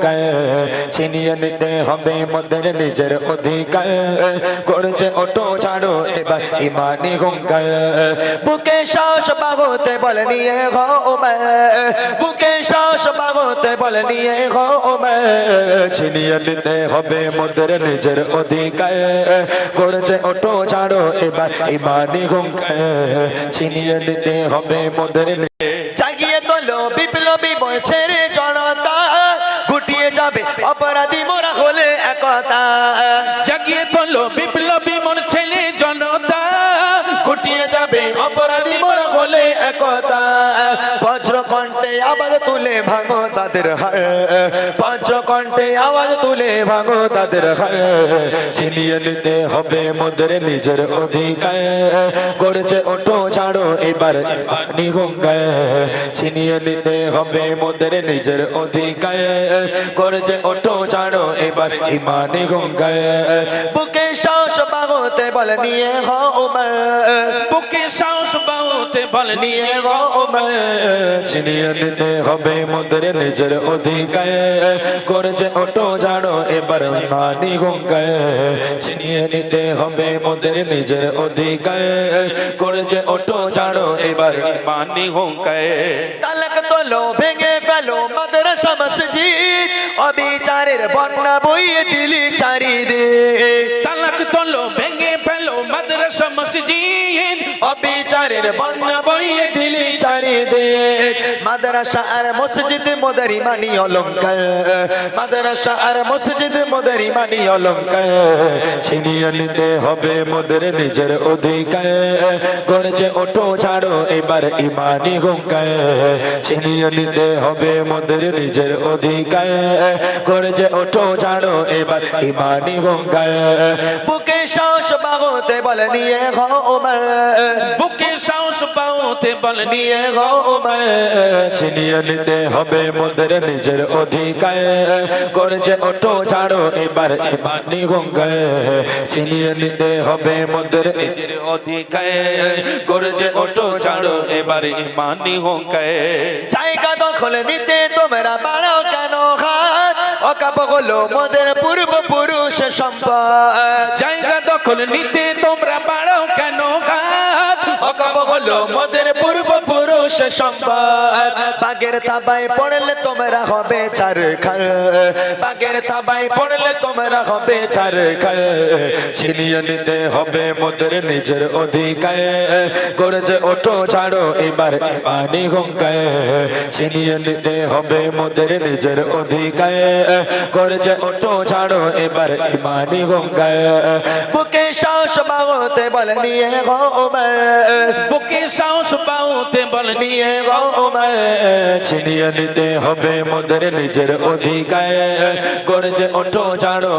হুঙ্কার ছিনিয়ে নিতে হবে মোদের নিজের অধিকার। করেছে অটো ছাড়ো, এবার ইমানি হুঙ্কার। বুকে শ্বাস বাগতে বলে নিয়ে বুকে শ্বাস বাগতে বলে নিয়ে ছিনিয়ে নিতে হবে মোদের নিজের অধিকার। করেছে অটো ছাড়ো, এবার ইমানি হুঙ্কার। ছিনিয়ে নিতে হবে মোদের জাগিয়ে তোলো বিপ্লবী অপরাধী মোরা হলে একতা। জাগিয়ে তোলো বিপ্লবী মন ছেলে জনতা। কুটিয়ে যাবে অপরাধী মোরা হলে একতা বজ্র কণ্ঠে আওয়াজ তুলে ভাঙো তাদের হাড় বজ্র কণ্ঠে আওয়াজ তুলে ভাঙো তাদের হাড় ছিনিয়ে নিতে হবে মোদের নিজের অধিকার। করেছে ওটো ছাড়ো, এবার নিহুঙ্গায় ছিনিয়ে নিতে হবে মোদের নিজের অধিকার। করেছে ওটো ছাড়ো, এবার ইমানি গঙ্গায় বুকে সাহস বলে নিয়ে উমর। বুকে সাহস বাউতে বল নিয়ে নিয়ে গো উমর। ছিনিয়ে নিতে হবে মোদের নিজের অধিকার। করেছে ওটো ছাড়ো এবার ইমানি গঙ্গায়। ছিনিয়ে নিতে হবে মোদের নিজের অধিকার। করেছে ওটো ছাড়ো এবার মানি হোকায় তালাক তোলো ভেঙে ফেলো মাদ্রাসা মসজিদ অবিচারের বন্যা বইয়ে দিলি চারিদে মসজিদ, অবিচারের বন্যা বইয়ে দিলি চারিদে মাদ্রাসা আর মসজিদ মোদারি মানি অলঙ্কার। মাদ্রাসা আর মসজিদ মোদারি মানি অলঙ্কার। ছিনিয়ে নিতে হবে মোদের নিজের অধিকার। করেছে ওটো ছাড়ো, এবার ইমানি গঙ্গায় ছিনিয়ে নিতে হবে মোদের নিজের অধিকার। করেছে ওটো ছাড়ো, এবার ইমানি গঙ্গায় বুকে সাহস বাগতে বলে নিয়ে গো ওমর বুকে সাহস বাউতে বল নিয়ে গো ওমর ছিনিয়ে নিতে হবে মোদের নিজের অধিকার। করেছে ওটো ছাড়ো এবার ইমানি গঙ্গায় ছিনিয়ে নিতে হবে মোদের নিজের অধিকার। করেছে ওটো ছাড়ো এবারে মানি হোকায় জায়গা দখল নিতে তোমরা বাড়াও কেন হাত? অকাপ হলো মোদের পূর্বপুরুষ সম্পদ। জায়গা নিতে তোমরা হলো মোদের পূর্বপুরুষ সম্পদ। বাগের থাবায় পড়লে তোমরা হবে চার খার বাগের থাবায় পড়লে তোমরা হবে চার খার ছিনিয়ে নিতে হবে মোদের নিজের অধিকার। করেছে ওটো ছাড়ো, এবার ইমানি গঙ্গায় ছিনিয়ে নিতে হবে মোদের নিজের অধিকার। করেছে ওটো ছাড়ো, এবার ইমানি গঙ্গায় বুকে সাহস বাগতে বলে, নিয়ে গো ওমর বুকে সাহস পাওতে বল নিয়ে ছিনিয়ে নিতে হবে মোদের নিজের অধিকার। করেছে ওটো ছাড়ো।